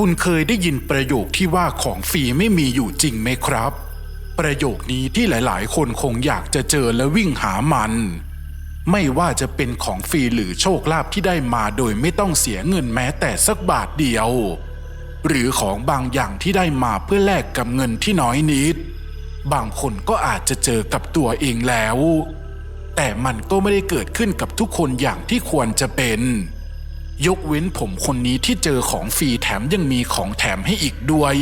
คุณเคยได้ยินประโยคที่ว่าของฟรีไม่มีอยู่จริงไหมครับ ประโยคนี้ที่หลายๆ คนคงอยากจะเจอและวิ่งหามัน ไม่ว่าจะเป็นของฟรีหรือโชคลาภที่ได้มาโดยไม่ต้องเสียเงินแม้แต่สักบาทเดียว หรือของบางอย่างที่ได้มาเพื่อแลกกับเงินที่น้อยนิด บางคนก็อาจจะเจอกับตัวเองแล้ว แต่มันก็ไม่ได้เกิดขึ้นกับทุกคนอย่างที่ควรจะเป็น ยกเว้นผมคนนี้ที่เจอของฟรีแถมยังมีของแถมให้อีกด้วย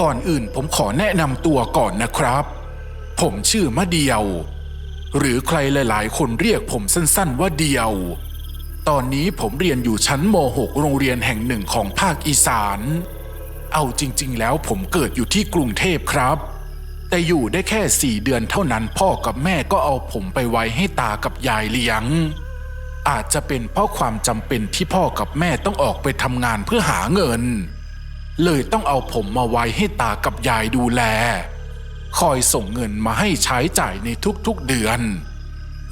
ก่อนอื่นผมขอแนะนำตัวก่อนนะครับ ผมชื่อมะเดียว หรือใครหลายๆ คนเรียกผมสั้นๆว่าเดียว ตอนนี้ผมเรียนอยู่ชั้นม .6 โรงเรียนแห่งหนึ่งของภาคอีสาน เอาจริง ๆ แล้วผมเกิดอยู่ที่กรุงเทพครับแต่อยู่ได้แค่สี่เดือนเท่านั้นพ่อกับแม่ก็เอาผมไปไว้ให้ตากับยายเลี้ยง อาจจะเป็นเพราะความจำเป็นที่พ่อกับแม่ต้องออกไปทำงานเพื่อหาเงิน เลยต้องเอาผมมาไว้ให้ตากับยายดูแล คอยส่งเงินมาให้ใช้จ่ายในทุกๆเดือน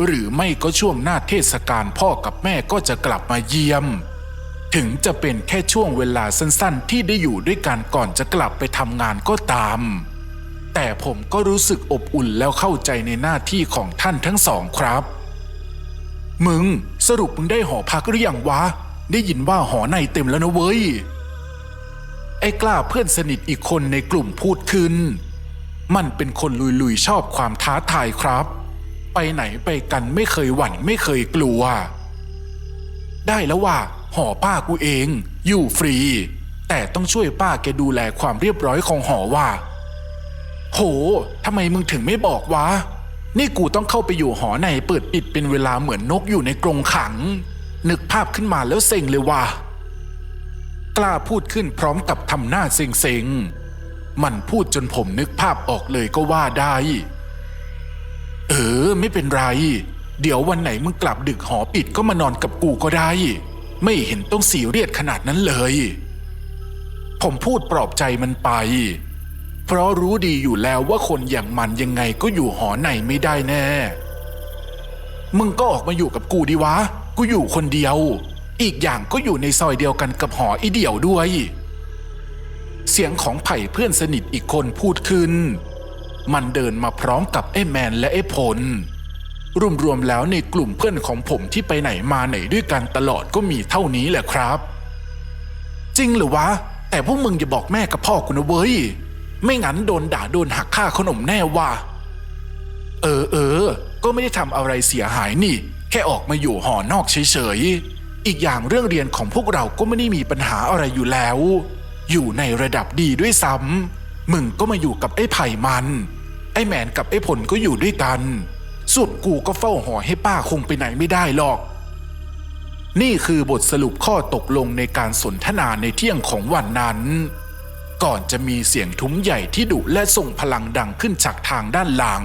หรือไม่ก็ช่วงหน้าเทศกาลพ่อกับแม่ก็จะกลับมาเยี่ยม ถึงจะเป็นแค่ช่วงเวลาสั้นๆ ที่ได้อยู่ด้วยกันก่อนจะกลับไปทำงานก็ตาม แต่ผมก็รู้สึกอบอุ่นแล้วเข้าใจในหน้าที่ของท่านทั้งสองครับ มึงสรุปมึงได้หอพักหรือยังวะ ได้ยินว่าหอในเต็มแล้วนะเว้ย ไอ้กล้าเพื่อนสนิทอีกคนในกลุ่มพูดขึ้น มันเป็นคนลุยๆชอบความท้าทายครับ ไปไหนไปกันไม่เคยหวั่นไม่เคยกลัว ได้แล้วว่า หอป้ากูเอง อยู่ฟรี แต่ต้องช่วยป้าแกดูแลความเรียบร้อยของหอว่า โหทำไมมึงถึงไม่บอกวะ นี่กูต้องเข้าไปอยู่หอในเปิดปิดเป็นเวลาเหมือนนกอยู่ในกรงขัง นึกภาพขึ้นมาแล้วเซ็งเลยว่ะกล้าพูดขึ้นพร้อมกับทำหน้าเซ็งๆ มันพูดจนผมนึกภาพออกเลยก็ว่าได้ เออ ไม่เป็นไร เดี๋ยววันไหนมึงกลับดึกหอปิดก็มานอนกับกูก็ได้ ไม่เห็นต้องสีเรียดขนาดนั้นเลย ผมพูดปลอบใจมันไป เพราะรู้ดีอยู่แล้วว่าคนอย่างมันยังไงก็อยู่หอในไม่ได้แน่ มึงก็ออกมาอยู่กับกูดีวะ กูอยู่คนเดียว อีกอย่างก็อยู่ในซอยเดียวกันกับหออีเดี่ยวด้วย เสียงของไผ่เพื่อนสนิทอีกคนพูดขึ้น มันเดินมาพร้อมกับไอ้แมนและไอ้พลรวมๆแล้วในกลุ่มเพื่อนของผมที่ไปไหนมาไหนด้วยกันตลอดก็มีเท่านี้แหละครับ จริงหรือวะ แต่พวกมึงอย่าบอกแม่กับพ่อกูนะเว้ย ไม่งั้นโดนด่าโดนหักค่าขนมแน่ว่ะเออเออ ก็ไม่ได้ทำอะไรเสียหายนี่ แค่ออกมาอยู่หอนอกเฉยๆ อีกอย่างเรื่องเรียนของพวกเราก็ไม่ได้มีปัญหาอะไรอยู่แล้ว อยู่ในระดับดีด้วยซ้ำมึงก็มาอยู่กับไอ้ไผ่มัน ไอ้แมนกับไอ้ผลก็อยู่ด้วยกัน ส่วนกูก็เฝ้าหอให้ป้าคงไปไหนไม่ได้หรอกนี่คือบทสรุปข้อตกลงในการสนทนาในเที่ยงของวันนั้น ก่อนจะมีเสียงทุ้มใหญ่ที่ดุและส่งพลังดังขึ้นจากทางด้านหลัง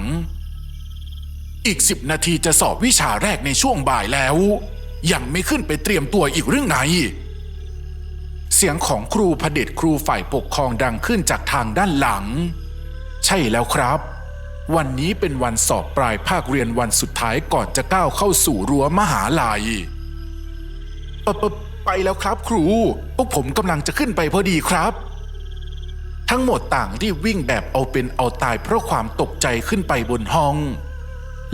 อีกสิบนาทีจะสอบวิชาแรกในช่วงบ่ายแล้ว ยังไม่ขึ้นไปเตรียมตัวอีกเรื่องไหน เสียงของครูพเด็จครูฝ่ายปกครองดังขึ้นจากทางด้านหลัง ใช่แล้วครับ วันนี้เป็นวันสอบปลายภาคเรียนวันสุดท้ายก่อนจะก้าวเข้าสู่รั้วมหาลัยปไปแล้วครับครู พวกผมกำลังจะขึ้นไปพอดีครับ ทั้งหมดต่างรีบวิ่งแบบเอาเป็นเอาตายเพราะความตกใจขึ้นไปบนห้อง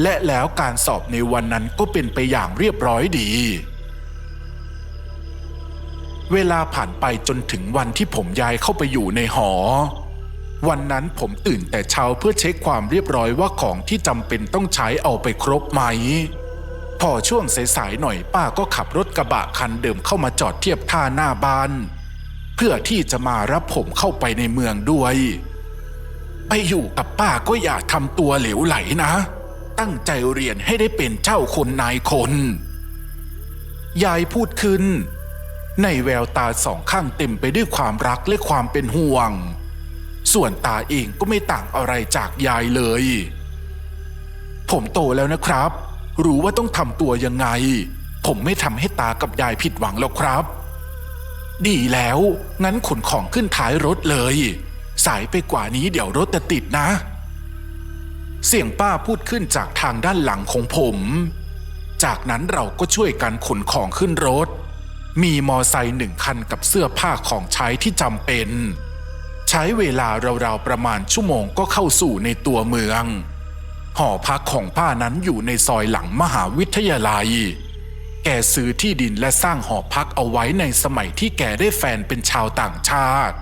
และแล้วการสอบในวันนั้นก็เป็นไปอย่างเรียบร้อยดี เวลาผ่านไปจนถึงวันที่ผมย้ายเข้าไปอยู่ในหอ วันนั้นผมตื่นแต่เช้าเพื่อเช็คความเรียบร้อยว่าของที่จำเป็นต้องใช้เอาไปครบไหม พอช่วงสายๆหน่อยป้าก็ขับรถกระบะคันเดิมเข้ามาจอดเทียบท่าหน้าบ้าน พื่อที่จะมารับผมเข้าไปในเมืองด้วยไปอยู่กับป้าก็อย่าทำตัวเหลวไหลนะ ตั้งใจเรียนให้ได้เป็นเจ้าคนนายคน ยายพูดขึ้น ในแววตาสองข้างเต็มไปด้วยความรักและความเป็นห่วง ส่วนตาเองก็ไม่ต่างอะไรจากยายเลย ผมโตแล้วนะครับ รู้ว่าต้องทำตัวยังไง ผมไม่ทำให้ตากับยายผิดหวังแล้วครับ ดีแล้ว งั้นขนของขึ้นท้ายรถเลย สายไปกว่านี้เดี๋ยวรถจะติดนะ เสียงป้าพูดขึ้นจากทางด้านหลังของผม จากนั้นเราก็ช่วยกันขนของขึ้นรถ มีมอไซค์หนึ่งคันกับเสื้อผ้าของใช้ที่จำเป็น ใช้เวลาราวๆประมาณชั่วโมงก็เข้าสู่ในตัวเมือง หอพักของป้านั้นอยู่ในซอยหลังมหาวิทยาลัย แกซื้อที่ดินและสร้างหอพักเอาไว้ในสมัยที่แกได้แฟนเป็นชาวต่างชาติ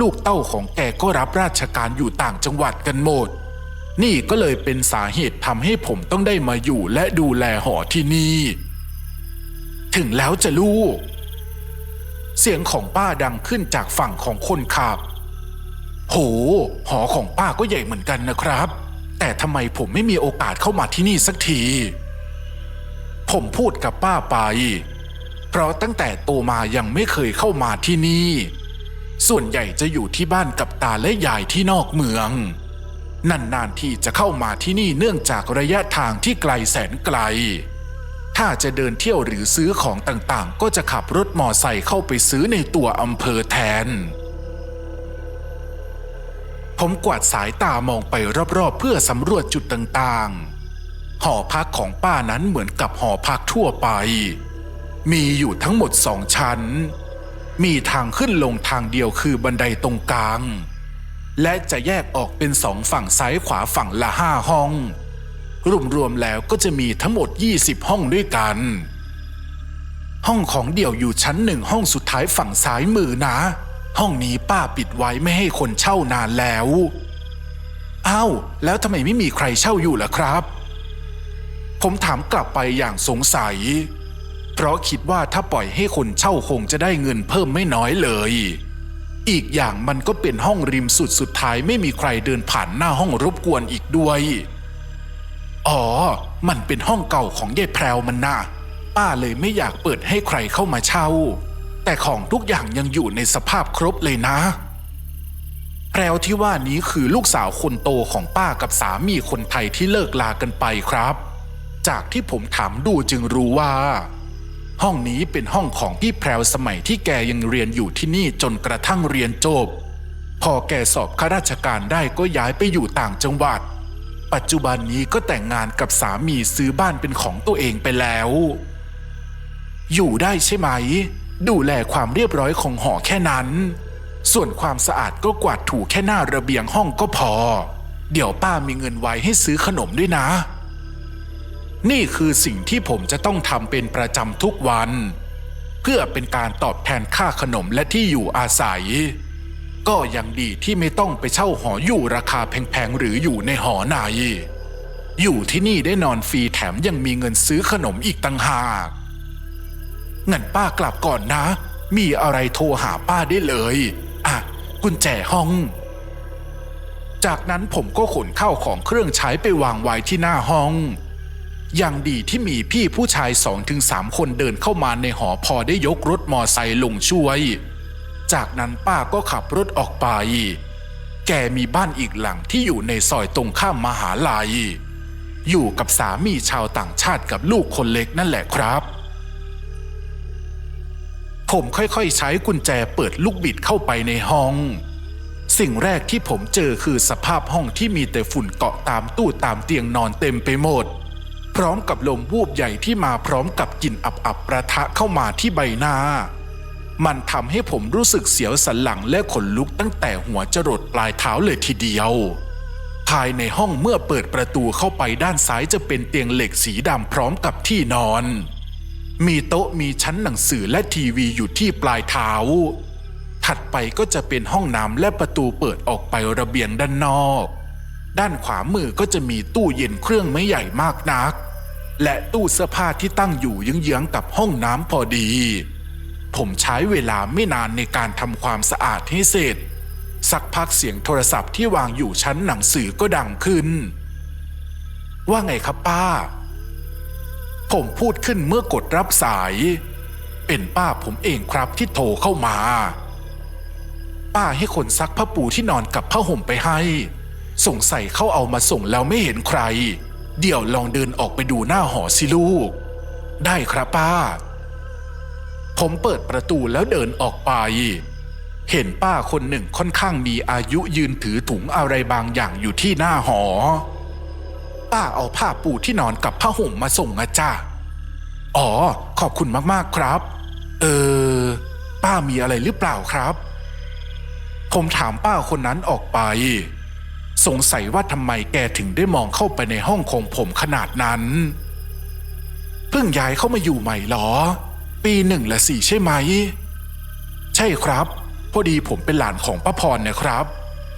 ลูกเต้าของแกก็รับราชการอยู่ต่างจังหวัดกันหมด นี่ก็เลยเป็นสาเหตุทำให้ผมต้องได้มาอยู่และดูแลหอที่นี่ ถึงแล้วจะลูก เสียงของป้าดังขึ้นจากฝั่งของคนขับ โห หอของป้าก็ใหญ่เหมือนกันนะครับ แต่ทำไมผมไม่มีโอกาสเข้ามาที่นี่สักที ผมพูดกับป้าไป เพราะตั้งแต่โตมายังไม่เคยเข้ามาที่นี่ ส่วนใหญ่จะอยู่ที่บ้านกับตาและยายที่นอกเมือง นานๆที่จะเข้ามาที่นี่เนื่องจากระยะทางที่ไกลแสนไกล ถ้าจะเดินเที่ยวหรือซื้อของต่างๆ ก็จะขับรถมอไซค์เข้าไปซื้อในตัวอำเภอแทนผมกวาดสายตามองไปรอบๆ เพื่อสำรวจจุดต่างๆ หอพักของป้านั้นเหมือนกับหอพักทั่วไป มีอยู่ทั้งหมดสองชั้น มีทางขึ้นลงทางเดียวคือบันไดตรงกลาง และจะแยกออกเป็นสองฝั่งซ้ายขวาฝั่งละห้าห้อง รวมๆแล้วก็จะมีทั้งหมด 20 ห้องด้วยกัน ห้องของเดี่ยวอยู่ชั้นหนึ่งห้องสุดท้ายฝั่งซ้ายมือนะ ห้องนี้ป้าปิดไว้ไม่ให้คนเช่านานแล้วอ้าวแล้วทำไมไม่มีใครเช่าอยู่ล่ะครับ ผมถามกลับไปอย่างสงสัย เพราะคิดว่าถ้าปล่อยให้คนเช่าคงจะได้เงินเพิ่มไม่น้อยเลย อีกอย่างมันก็เป็นห้องริมสุดสุดท้ายไม่มีใครเดินผ่านหน้าห้องรบกวนอีกด้วย อ๋อ มันเป็นห้องเก่าของยายแพรวมันนะป้าเลยไม่อยากเปิดให้ใครเข้ามาเช่า แต่ของทุกอย่างยังอยู่ในสภาพครบเลยนะ แพรวที่ว่านี้คือลูกสาวคนโตของป้ากับสามีคนไทยที่เลิกลากันไปครับ จากที่ผมถามดูจึงรู้ว่า ห้องนี้เป็นห้องของพี่แพรวสมัยที่แกยังเรียนอยู่ที่นี่จนกระทั่งเรียนจบ พอแกสอบข้าราชการได้ก็ย้ายไปอยู่ต่างจังหวัด ปัจจุบันนี้ก็แต่งงานกับสามีซื้อบ้านเป็นของตัวเองไปแล้ว อยู่ได้ใช่ไหม ดูแลความเรียบร้อยของหอแค่นั้น ส่วนความสะอาดก็กวาดถูแค่หน้าระเบียงห้องก็พอ เดี๋ยวป้ามีเงินไว้ให้ซื้อขนมด้วยนะ นี่คือสิ่งที่ผมจะต้องทำเป็นประจำทุกวัน เพื่อเป็นการตอบแทนค่าขนมและที่อยู่อาศัย ก็ยังดีที่ไม่ต้องไปเช่าหออยู่ราคาแพงๆหรืออยู่ในหอในอยู่ที่นี่ได้นอนฟรีแถมยังมีเงินซื้อขนมอีกต่างหากงั้นป้ากลับก่อนนะ มีอะไรโทรหาป้าได้เลย อะ กุญแจห้อง จากนั้นผมก็ขนข้าวของเครื่องใช้ไปวางไว้ที่หน้าห้อง ยังดีที่มีพี่ผู้ชายสองถึงสามคนเดินเข้ามาในหอพอได้ยกรถมอไซค์ลงช่วย จากนั้นป้าก็ขับรถออกไป แกมีบ้านอีกหลังที่อยู่ในซอยตรงข้ามมหาลัย อยู่กับสามีชาวต่างชาติกับลูกคนเล็กนั่นแหละครับ ผมค่อยๆใช้กุญแจเปิดลูกบิดเข้าไปในห้องสิ่งแรกที่ผมเจอคือสภาพห้องที่มีแต่ฝุ่นเกาะตามตู้ตามเตียงนอนเต็มไปหมด พร้อมกับลมวูบใหญ่ที่มาพร้อมกับกลิ่นอับๆประทะเข้ามาที่ใบหน้า มันทำให้ผมรู้สึกเสียวสันหลังและขนลุกตั้งแต่หัวจรดปลายเท้าเลยทีเดียวภายในห้องเมื่อเปิดประตูเข้าไปด้านซ้ายจะเป็นเตียงเหล็กสีดำพร้อมกับที่นอน มีโต๊ะมีชั้นหนังสือและทีวีอยู่ที่ปลายเท้า ถัดไปก็จะเป็นห้องน้ำและประตูเปิดออกไประเบียงด้านนอก ด้านขวามือก็จะมีตู้เย็นเครื่องไม่ใหญ่มากนัก และตู้เสื้อผ้าที่ตั้งอยู่เยื้องๆกับห้องน้ำพอดี ผมใช้เวลาไม่นานในการทำความสะอาดให้เสร็จ สักพักเสียงโทรศัพท์ที่วางอยู่ชั้นหนังสือก็ดังขึ้น ว่าไงครับป้า ผมพูดขึ้นเมื่อกดรับสาย เป็นป้าผมเองครับที่โทรเข้ามา ป้าให้คนซักผ้าปูที่นอนกับผ้าห่มไปให้ สงสัยเขาเอามาส่งแล้วไม่เห็นใคร เดี๋ยวลองเดินออกไปดูหน้าหอสิลูก ได้ครับป้า ผมเปิดประตูแล้วเดินออกไป เห็นป้าคนหนึ่งค่อนข้างมีอายุยืนถือถุงอะไรบางอย่างอยู่ที่หน้าหอ ป้าเอาผ้าปูที่นอนกับผ้าห่มมาส่งอะจ้าอ๋อ ขอบคุณมากๆครับ เออ ป้ามีอะไรหรือเปล่าครับ ผมถามป้าคนนั้นออกไป สงสัยว่าทำไมแกถึงได้มองเข้าไปในห้องของผมขนาดนั้น เพิ่งย้ายเข้ามาอยู่ใหม่เหรอ ปีหนึ่งและสี่ใช่ไหม ใช่ครับ พอดีผมเป็นหลานของป้าพรนะครับ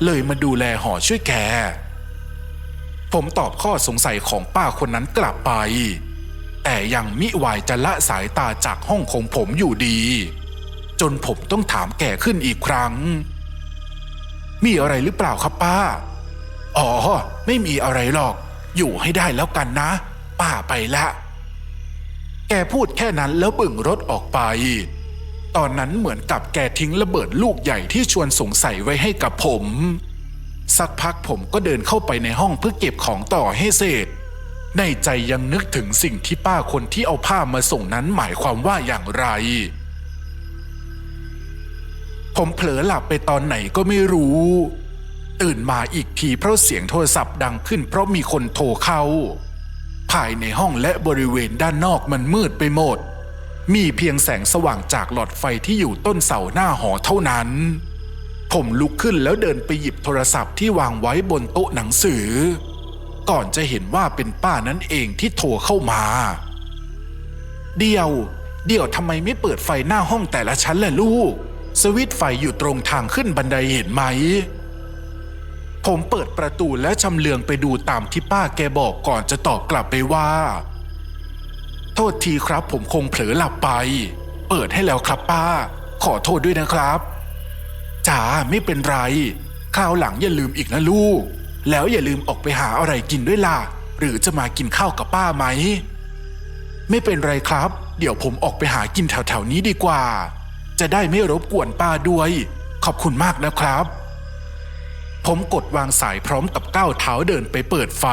เลยมาดูแลหอช่วยแก ผมตอบข้อสงสัยของป้าคนนั้นกลับไป แต่ยังมิวายจะละสายตาจากห้องของผมอยู่ดี จนผมต้องถามแกขึ้นอีกครั้ง มีอะไรหรือเปล่าครับป้า อ๋อ ไม่มีอะไรหรอก อยู่ให้ได้แล้วกันนะ ป้าไปละ แกพูดแค่นั้นแล้วบึ่งรถออกไป ตอนนั้นเหมือนกับแกทิ้งระเบิดลูกใหญ่ที่ชวนสงสัยไว้ให้กับผม สักพักผมก็เดินเข้าไปในห้องเพื่อเก็บของต่อให้เสร็จ ในใจยังนึกถึงสิ่งที่ป้าคนที่เอาผ้ามาส่งนั้นหมายความว่าอย่างไร ผมเผลอหลับไปตอนไหนก็ไม่รู้ ตื่นมาอีกทีเพราะเสียงโทรศัพท์ดังขึ้นเพราะมีคนโทรเข้า ภายในห้องและบริเวณด้านนอกมันมืดไปหมด มีเพียงแสงสว่างจากหลอดไฟที่อยู่ต้นเสาหน้าหอเท่านั้น ผมลุกขึ้นแล้วเดินไปหยิบโทรศัพท์ที่วางไว้บนโต๊ะหนังสือ ก่อนจะเห็นว่าเป็นป้านั่นเองที่โทรเข้ามา เดียว เดียวทำไมไม่เปิดไฟหน้าห้องแต่ละชั้นล่ะลูก สวิตไฟอยู่ตรงทางขึ้นบันไดเห็นไหม ผมเปิดประตูและชำเลืองไปดูตามที่ป้าแกบอกก่อนจะตอบกลับไปว่า โทษทีครับผมคงเผลอหลับไป เปิดให้แล้วครับป้า ขอโทษด้วยนะครับจ๋าไม่เป็นไร คราวหลังอย่าลืมอีกนะลูก แล้วอย่าลืมออกไปหาอะไรกินด้วยล่ะ หรือจะมากินข้าวกับป้าไหม ไม่เป็นไรครับ เดี๋ยวผมออกไปหากินแถวๆนี้ดีกว่า จะได้ไม่รบกวนป้าด้วย ขอบคุณมากนะครับ ผมกดวางสายพร้อมกับก้าวเท้าเดินไปเปิดไฟ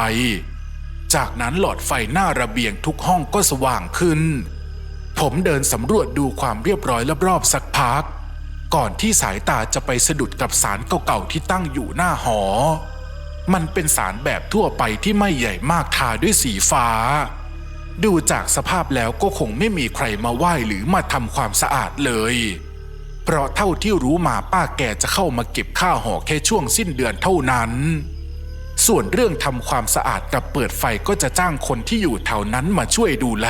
จากนั้นหลอดไฟหน้าระเบียงทุกห้องก็สว่างขึ้น ผมเดินสำรวจดูความเรียบร้อยรอบๆสักพัก ก่อนที่สายตาจะไปสะดุดกับสารเก่าๆที่ตั้งอยู่หน้าหอ มันเป็นสารแบบทั่วไปที่ไม่ใหญ่มากทาด้วยสีฟ้า ดูจากสภาพแล้วก็คงไม่มีใครมาไหว้หรือมาทำความสะอาดเลย เพราะเท่าที่รู้มาป้าแกจะเข้ามาเก็บค่าหอแค่ช่วงสิ้นเดือนเท่านั้น ส่วนเรื่องทำความสะอาดกับเปิดไฟก็จะจ้างคนที่อยู่แถวนั้นมาช่วยดูแล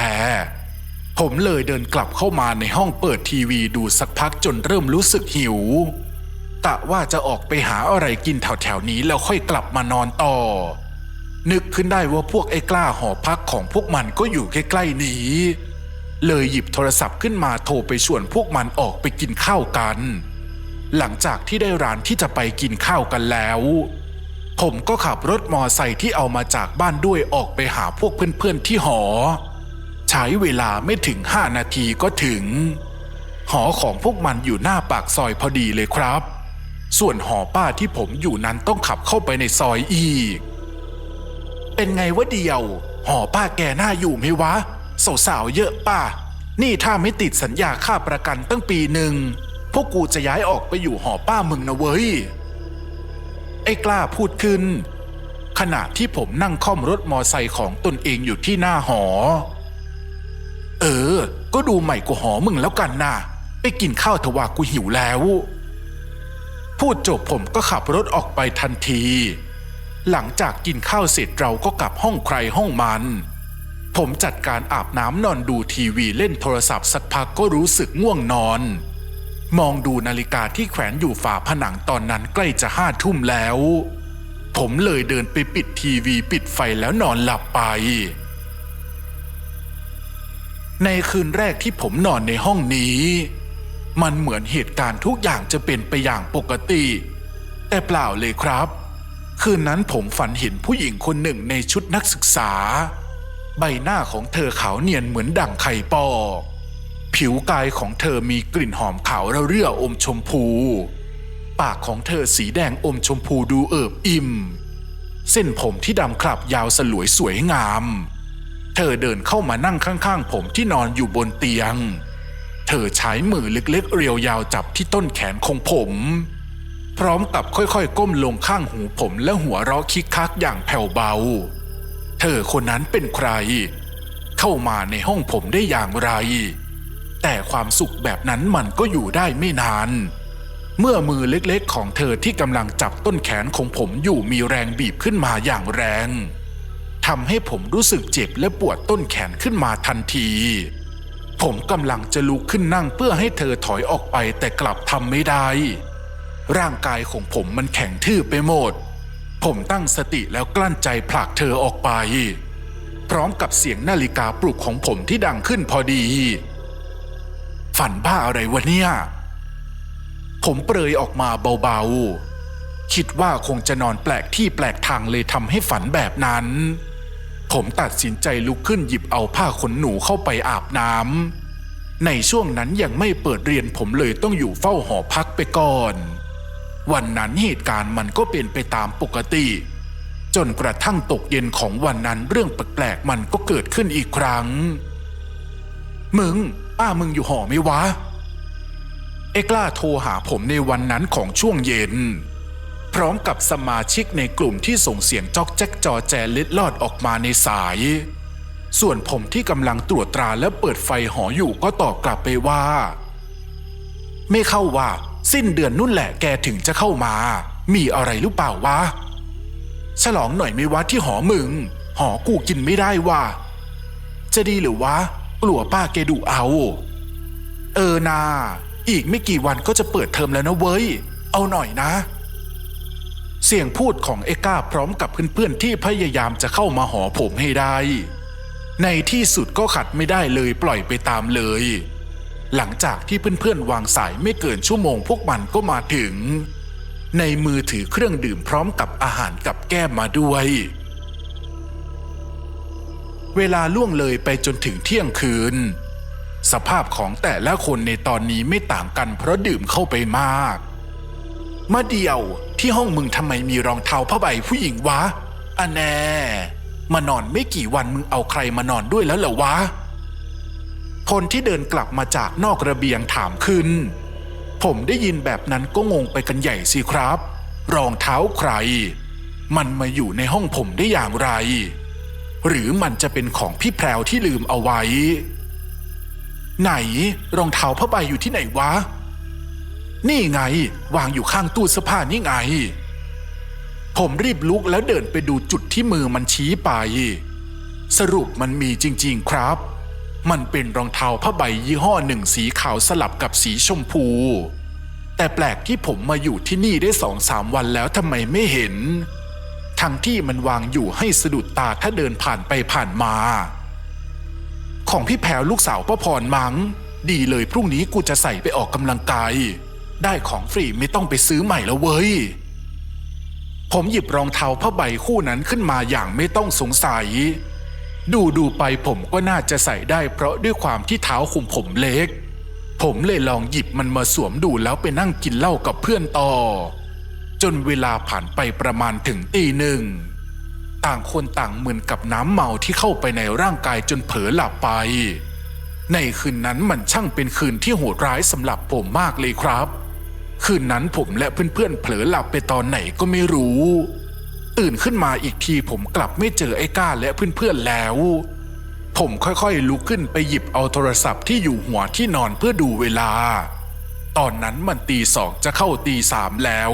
ผมเลยเดินกลับเข้ามาในห้องเปิดทีวีดูสักพักจนเริ่มรู้สึกหิวกะว่าจะออกไปหาอะไรกินแถวๆนี้แล้วค่อยกลับมานอนต่อ นึกขึ้นได้ว่าพวกไอ้กล้าหอพักของพวกมันก็อยู่ใกล้ๆนี้ เลยหยิบโทรศัพท์ขึ้นมาโทรไปชวนพวกมันออกไปกินข้าวกัน หลังจากที่ได้ร้านที่จะไปกินข้าวกันแล้ว ผมก็ขับรถมอไซค์ที่เอามาจากบ้านด้วยออกไปหาพวกเพื่อนๆที่หอ ใช้เวลาไม่ถึงห้านาทีก็ถึง หอของพวกมันอยู่หน้าปากซอยพอดีเลยครับ ส่วนหอป้าที่ผมอยู่นั้นต้องขับเข้าไปในซอยอีก เป็นไงวะเดียว หอป้าแกน่าอยู่ไหมวะ สาวๆเยอะป้านี่ถ้าไม่ติดสัญญาค่าประกันตั้งปีหนึ่ง พวกกูจะย้ายออกไปอยู่หอป้ามึงนะเว้ย ไอ้กล้าพูดขึ้น ขณะที่ผมนั่งค่อมรถมอไซค์ของตนเองอยู่ที่หน้าหอ เออ ก็ดูใหม่กว่าหอมึงแล้วกันนะไปกินข้าวเถอะว่ากูหิวแล้ว พูดจบผมก็ขับรถออกไปทันที หลังจากกินข้าวเสร็จเราก็กลับห้องใครห้องมัน ผมจัดการอาบน้ำนอนดูทีวีเล่นโทรศัพท์สักพักก็รู้สึกง่วงนอน มองดูนาฬิกาที่แขวนอยู่ฝาผนังตอนนั้นใกล้จะห้าทุ่มแล้ว ผมเลยเดินไปปิดทีวีปิดไฟแล้วนอนหลับไป ในคืนแรกที่ผมนอนในห้องนี้ มันเหมือนเหตุการณ์ทุกอย่างจะเป็นไปอย่างปกติ แต่เปล่าเลยครับ คืนนั้นผมฝันเห็นผู้หญิงคนหนึ่งในชุดนักศึกษา ใบหน้าของเธอขาวเนียนเหมือนดั่งไข่ปอก ผิวกายของเธอมีกลิ่นหอมขาวระเรื่ออมชมพู ปากของเธอสีแดงอมชมพูดูเอิบอิ่ม เส้นผมที่ดำคลับยาวสลวยสวยงาม เธอเดินเข้ามานั่งข้างๆ ผมที่นอนอยู่บนเตียง เธอใช้มือเล็กๆ เรียวยาวจับที่ต้นแขนของผม พร้อมกับค่อยๆ ก้มลงข้างหูผมและหัวเราะคิกคักอย่างแผ่วเบา เธอคนนั้นเป็นใคร เข้ามาในห้องผมได้อย่างไร แต่ความสุขแบบนั้นมันก็อยู่ได้ไม่นาน เมื่อมือเล็กๆของเธอที่กำลังจับต้นแขนของผมอยู่มีแรงบีบขึ้นมาอย่างแรงทำให้ผมรู้สึกเจ็บและปวดต้นแขนขึ้นมาทันที ผมกำลังจะลุกขึ้นนั่งเพื่อให้เธอถอยออกไปแต่กลับทำไม่ได้ ร่างกายของผมมันแข็งทื่อไปหมด ผมตั้งสติแล้วกลั้นใจผลักเธอออกไป พร้อมกับเสียงนาฬิกาปลุกของผมที่ดังขึ้นพอดี ฝันบ้าอะไรวะเนี่ย ผมเปรยออกมาเบาๆ คิดว่าคงจะนอนแปลกที่แปลกทางเลยทำให้ฝันแบบนั้น ผมตัดสินใจลุกขึ้นหยิบเอาผ้าขนหนูเข้าไปอาบน้ำในช่วงนั้นยังไม่เปิดเรียนผมเลยต้องอยู่เฝ้าหอพักไปก่อน วันนั้นเหตุการณ์มันก็เป็นไปตามปกติ จนกระทั่งตกเย็นของวันนั้นเรื่องแปลกๆมันก็เกิดขึ้นอีกครั้ง มึง ป้ามึงอยู่หอไหมวะ เอกล้าโทรหาผมในวันนั้นของช่วงเย็น พร้อมกับสมาชิกในกลุ่มที่ส่งเสียงจอกแจ๊กจอแจเล็ดลอดออกมาในสาย ส่วนผมที่กำลังตรวจตราและเปิดไฟหออยู่ก็ตอบกลับไปว่า ไม่เข้าว่า สิ้นเดือนนู่นแหละแกถึงจะเข้ามา มีอะไรหรือเปล่าวะ ฉลองหน่อยไม่วะที่หอมึง หอกูกินไม่ได้ว่ะจะดีหรือวะ กลัวป้าแกดุเอา เออนา อีกไม่กี่วันก็จะเปิดเทอมแล้วนะเว้ย เอาหน่อยนะ เสียงพูดของเอก้าพร้อมกับเพื่อนๆที่พยายามจะเข้ามาหอผมให้ได้ ในที่สุดก็ขัดไม่ได้เลยปล่อยไปตามเลย หลังจากที่เพื่อนๆวางสายไม่เกินชั่วโมงพวกมันก็มาถึง ในมือถือเครื่องดื่มพร้อมกับอาหารกับแก้มมาด้วย เวลาล่วงเลยไปจนถึงเที่ยงคืน สภาพของแต่ละคนในตอนนี้ไม่ต่างกันเพราะดื่มเข้าไปมาก มาเดียวที่ห้องมึงทำไมมีรองเท้าผ้าใบผู้หญิงวะอันแน่มานอนไม่กี่วันมึงเอาใครมานอนด้วยแล้วเหรอวะ คนที่เดินกลับมาจากนอกระเบียงถามขึ้น ผมได้ยินแบบนั้นก็งงไปกันใหญ่สิครับ รองเท้าใคร มันมาอยู่ในห้องผมได้อย่างไร หรือมันจะเป็นของพี่แพรวที่ลืมเอาไว้ ไหนรองเท้าผ้าใบอยู่ที่ไหนวะ นี่ไง วางอยู่ข้างตู้เสื้อผ้านี่ไง ผมรีบลุกแล้วเดินไปดูจุดที่มือมันชี้ไป สรุปมันมีจริง ๆ ครับ มันเป็นรองเท้าผ้าใบยี่ห้อหนึ่งสีขาวสลับกับสีชมพู แต่แปลกที่ผมมาอยู่ที่นี่ได้สองสามวันแล้วทำไมไม่เห็น ทั้งที่มันวางอยู่ให้สะดุดตาถ้าเดินผ่านไปผ่านมา ของพี่แพรวลูกสาวป้าพรมัง้ง ดีเลยพรุ่งนี้กูจะใส่ไปออกกำลังกาย ได้ของฟรีไม่ต้องไปซื้อใหม่แล้วเว้ยผมหยิบรองเท้าผ้าใบคู่นั้นขึ้นมาอย่างไม่ต้องสงสัย ดูดูไปผมก็น่าจะใส่ได้เพราะด้วยความที่เท้าคุมผมเล็ก ผมเลยลองหยิบมันมาสวมดูแล้วไปนั่งกินเหล้ากับเพื่อนต่อ จนเวลาผ่านไปประมาณถึงตีหนึ่ง ต่างคนต่างเหมึนกับน้ำเมาที่เข้าไปในร่างกายจนเผลอหลับไป ในคืนนั้นมันช่างเป็นคืนที่โหดร้ายสำหรับผมมากเลยครับ คืนนั้นผมและเพื่อนๆเผลอหลับไปตอนไหนก็ไม่รู้ ตื่นขึ้นมาอีกทีผมกลับไม่เจอไอ้ก้าและเพื่อนๆแล้ว ผมค่อยๆลุกขึ้นไปหยิบเอาโทรศัพท์ที่อยู่หัวที่นอนเพื่อดูเวลา ตอนนั้นมันตีสองจะเข้าตีสามแล้ว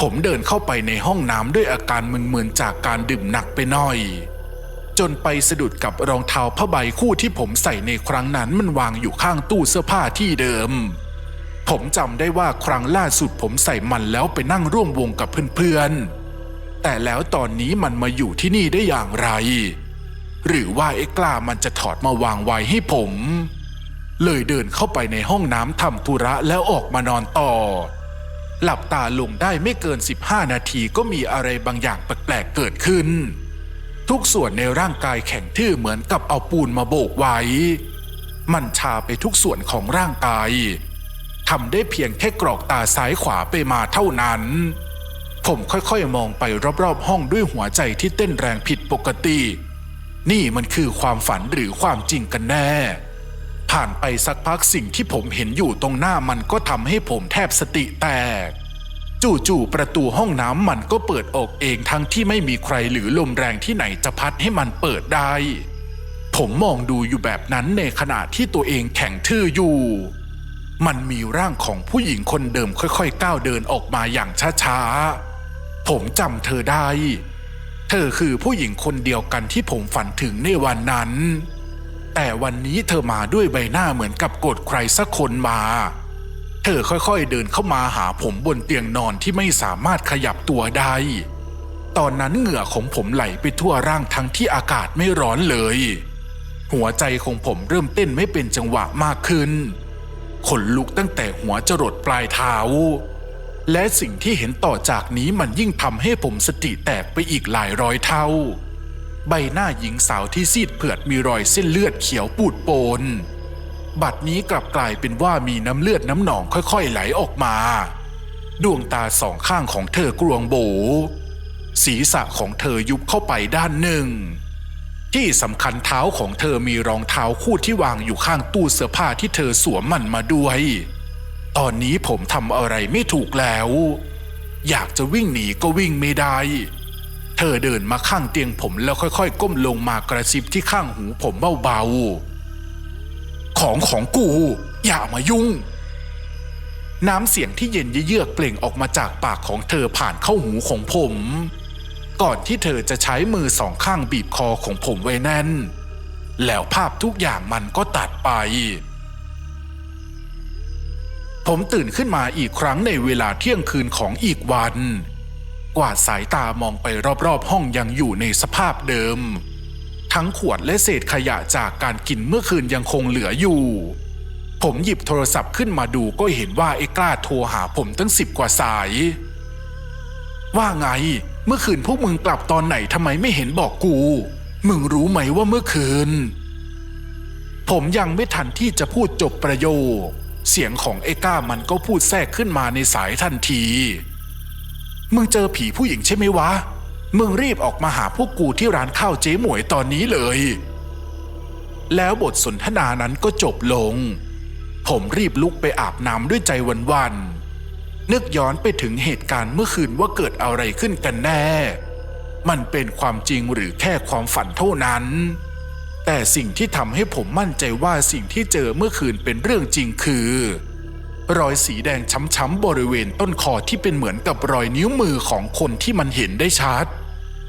ผมเดินเข้าไปในห้องน้ำด้วยอาการมึนๆจากการดื่มหนักไปหน่อย จนไปสะดุดกับรองเท้าผ้าใบคู่ที่ผมใส่ในครั้งนั้นมันวางอยู่ข้างตู้เสื้อผ้าที่เดิมผมจำได้ว่าครั้งล่าสุดผมใส่มันแล้วไปนั่งร่วมวงกับเพื่อนๆ แต่แล้วตอนนี้มันมาอยู่ที่นี่ได้อย่างไร หรือว่าไอ้กล้ามันจะถอดมาวางไว้ให้ผม เลยเดินเข้าไปในห้องน้ำทำธุระแล้วออกมานอนต่อ หลับตาลงได้ไม่เกิน 15 นาทีก็มีอะไรบางอย่างแปลกๆเกิดขึ้น ทุกส่วนในร่างกายแข็งทื่อเหมือนกับเอาปูนมาโบกไว้ มันชาไปทุกส่วนของร่างกายทำได้เพียงแค่กรอกตาซ้ายขวาไปมาเท่านั้น มค่อยๆ มองไปรอบๆ ห้องด้วยหัวใจที่เต้นแรงผิดปกติ นี่มันคือความฝันหรือความจริงกันแน่ ผ่านไปสักพักสิ่งที่ผมเห็นอยู่ตรงหน้ามันก็ทำให้ผมแทบสติแตก จู่ๆประตูห้องน้ำมันก็เปิดออกเองทั้งที่ไม่มีใครหรือลมแรงที่ไหนจะพัดให้มันเปิดได้ ผมมองดูอยู่แบบนั้นในขณะที่ตัวเองแข็งทื่ออยู่มันมีร่างของผู้หญิงคนเดิมค่อยๆ ก้าวเดินออกมาอย่างช้าๆ ผมจำเธอได้ เธอคือผู้หญิงคนเดียวกันที่ผมฝันถึงในวันนั้น แต่วันนี้เธอมาด้วยใบหน้าเหมือนกับกดใครสักคนมา เธอค่อยๆเดินเข้ามาหาผมบนเตียงนอนที่ไม่สามารถขยับตัวได้ ตอนนั้นเหงื่อของผมไหลไปทั่วร่างทั้งที่อากาศไม่ร้อนเลย หัวใจของผมเริ่มเต้นไม่เป็นจังหวะมากขึ้นขนลุกตั้งแต่หัวจรดปลายเท้า และสิ่งที่เห็นต่อจากนี้มันยิ่งทำให้ผมสติแตกไปอีกหลายร้อยเท่า ใบหน้าหญิงสาวที่ซีดเผือดมีรอยเส้นเลือดเขียวปูดโปน บัดนี้กลับกลายเป็นว่ามีน้ำเลือดน้ำหนองค่อยๆไหลออกมา ดวงตาสองข้างของเธอกรวงโบ ศีรษะของเธอยุบเข้าไปด้านหนึ่ง ที่สำคัญเท้าของเธอมีรองเท้าคู่ที่วางอยู่ข้างตู้เสื้อผ้าที่เธอสวมมันมาด้วย ตอนนี้ผมทำอะไรไม่ถูกแล้ว อยากจะวิ่งหนีก็วิ่งไม่ได้ เธอเดินมาข้างเตียงผมแล้วค่อยๆ ก้มลงมากระซิบที่ข้างหูผมเบาๆ ของของกู อย่ามายุ่ง น้ำเสียงที่เย็นเยือกเปล่งออกมาจากปากของเธอผ่านเข้าหูของผม ก่อนที่เธอจะใช้มือสองข้างบีบคอของผมไว้แน่น แล้วภาพทุกอย่างมันก็ตัดไป ผมตื่นขึ้นมาอีกครั้งในเวลาเที่ยงคืนของอีกวัน กวาดสายตามองไปรอบๆ ห้องยังอยู่ในสภาพเดิม ทั้งขวดและเศษขยะจากการกินเมื่อคืนยังคงเหลืออยู่ ผมหยิบโทรศัพท์ขึ้นมาดูก็เห็นว่าไอ้กล้าโทรหาผมตั้งสิบกว่าสาย ว่าไง เมื่อคืนพวกมึงกลับตอนไหนทำไมไม่เห็นบอกกู มึงรู้ไหมว่าเมื่อคืน ผมยังไม่ทันที่จะพูดจบประโยค เสียงของไอ้ก้ามันก็พูดแทรกขึ้นมาในสายทันที มึงเจอผีผู้หญิงใช่ไหมวะ มึงรีบออกมาหาพวกกูที่ร้านข้าวเจ๊หมวยตอนนี้เลย แล้วบทสนทนานั้นก็จบลง ผมรีบลุกไปอาบน้ำด้วยใจวันๆนึกย้อนไปถึงเหตุการณ์เมื่อคืนว่าเกิดอะไรขึ้นกันแน่ มันเป็นความจริงหรือแค่ความฝันเท่านั้น แต่สิ่งที่ทำให้ผมมั่นใจว่าสิ่งที่เจอเมื่อคืนเป็นเรื่องจริงคือ รอยสีแดงช้ำๆบริเวณต้นคอที่เป็นเหมือนกับรอยนิ้วมือของคนที่มันเห็นได้ชัด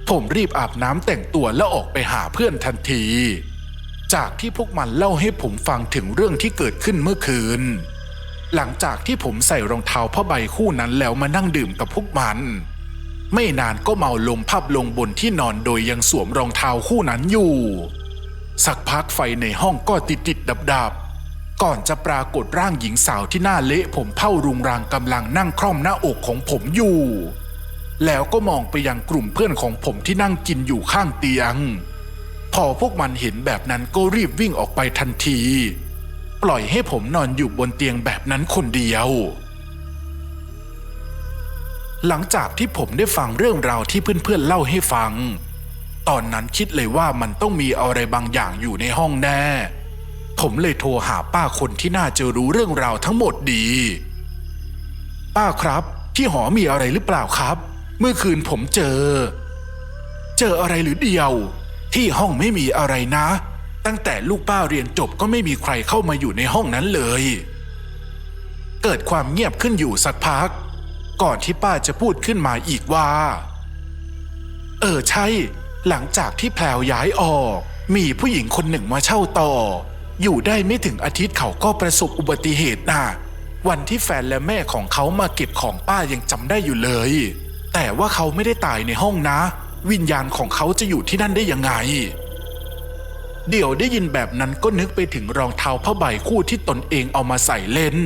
ผมรีบอาบน้ำแต่งตัวแล้วออกไปหาเพื่อนทันที จากที่พวกมันเล่าให้ผมฟังถึงเรื่องที่เกิดขึ้นเมื่อคืน หลังจากที่ผมใส่รองเท้าผ้าใบคู่นั้นแล้วมานั่งดื่มกับพวกมันไม่นานก็เมาลมพับลงบนที่นอนโดยยังสวมรองเท้าคู่นั้นอยู่ สักพักไฟในห้องก็ติดติดดับดับก่อนจะปรากฏร่างหญิงสาวที่หน้าเละผมเผ้ารุงรังกำลังนั่งคล่อมหน้าอกของผมอยู่ แล้วก็มองไปยังกลุ่มเพื่อนของผมที่นั่งกินอยู่ข้างเตียง พอพวกมันเห็นแบบนั้นก็รีบวิ่งออกไปทันที ปล่อยให้ผมนอนอยู่บนเตียงแบบนั้นคนเดียว หลังจากที่ผมได้ฟังเรื่องราวที่เพื่อนๆเล่าให้ฟัง ตอนนั้นคิดเลยว่ามันต้องมีอะไรบางอย่างอยู่ในห้องแน่ ผมเลยโทรหาป้าคนที่น่าจะรู้เรื่องราวทั้งหมดดี ป้าครับที่หอมีอะไรหรือเปล่าครับ เมื่อคืนผมเจอ เจออะไรหรือเดียว ที่ห้องไม่มีอะไรนะ ตั้งแต่ลูกป้าเรียนจบก็ไม่มีใครเข้ามาอยู่ในห้องนั้นเลย เกิดความเงียบขึ้นอยู่สักพัก ก่อนที่ป้าจะพูดขึ้นมาอีกว่า เออใช่ หลังจากที่แพลวย้ายออก มีผู้หญิงคนหนึ่งมาเช่าต่อ อยู่ได้ไม่ถึงอาทิตย์เขาก็ประสบอุบัติเหตุนะวันที่แฟนและแม่ของเขามาเก็บของป้ายังจำได้อยู่เลย แต่ว่าเขาไม่ได้ตายในห้องนะ วิญญาณของเขาจะอยู่ที่นั่นได้ยังไง เดี๋ยวได้ยินแบบนั้นก็นึกไปถึงรองเท้าผ้าใบคู่ที่ตนเองเอามาใส่เล่น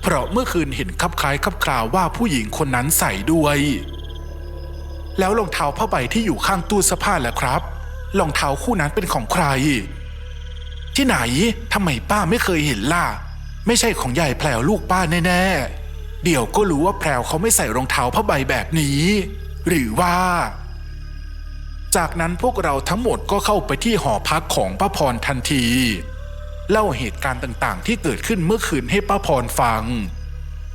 เพราะเมื่อคืนเห็นคับคล้ายคับคลาว่าผู้หญิงคนนั้นใส่ด้วย แล้วรองเท้าผ้าใบที่อยู่ข้างตู้เสื้อผ้าล่ะครับรองเท้าคู่นั้นเป็นของใคร ที่ไหนทำไมป้าไม่เคยเห็นล่ะ ไม่ใช่ของยายแพรวลูกป้าแน่ๆ เดี๋ยวก็รู้ว่าแพรวเขาไม่ใส่รองเท้าผ้าใบแบบนี้ หรือว่า จากนั้นพวกเราทั้งหมดก็เข้าไปที่หอพักของป้าพรทันที เล่าเหตุการณ์ต่างๆ ที่เกิดขึ้นเมื่อคืนให้ป้าพรฟัง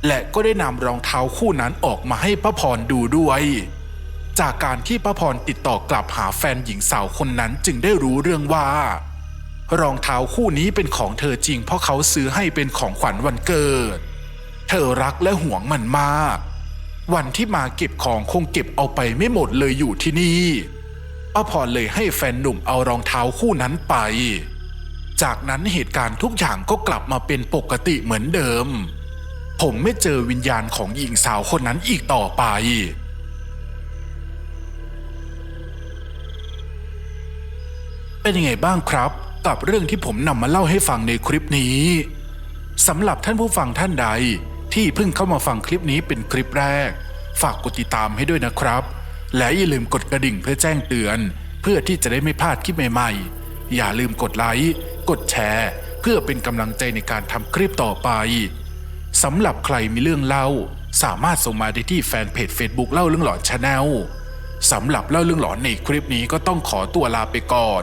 และก็ได้นำรองเท้าคู่นั้นออกมาให้ป้าพรดูด้วย จากการที่ป้าพรติดต่อกลับหาแฟนหญิงสาวคนนั้นจึงได้รู้เรื่องว่า รองเท้าคู่นี้เป็นของเธอจริงเพราะเขาซื้อให้เป็นของขวัญวันเกิด เธอรักและหวงมันมาก วันที่มาเก็บของคงเก็บเอาไปไม่หมดเลยอยู่ที่นี่ป้าพรเลยให้แฟนหนุ่มเอารองเท้าคู่นั้นไป จากนั้นเหตุการณ์ทุกอย่างก็กลับมาเป็นปกติเหมือนเดิม ผมไม่เจอวิญญาณของหญิงสาวคนนั้นอีกต่อไป เป็นยังไงบ้างครับ กับเรื่องที่ผมนำมาเล่าให้ฟังในคลิปนี้สำหรับท่านผู้ฟังท่านใด ที่เพิ่งเข้ามาฟังคลิปนี้เป็นคลิปแรก ฝากกดติดตามให้ด้วยนะครับ และอย่าลืมกดกระดิ่งเพื่อแจ้งเตือน เพื่อที่จะได้ไม่พลาดคลิปใหม่ๆ อย่าลืมกดไลค์กดแชร์ เพื่อเป็นกำลังใจในการทำคลิปต่อไปสำหรับใครมีเรื่องเล่า สามารถส่งมาได้ที่แฟนเพจ Facebook เล่าเรื่องหลอนชาแนลสำหรับเล่าเรื่องหลอนในคลิปนี้ก็ต้องขอตัวลาไปก่อน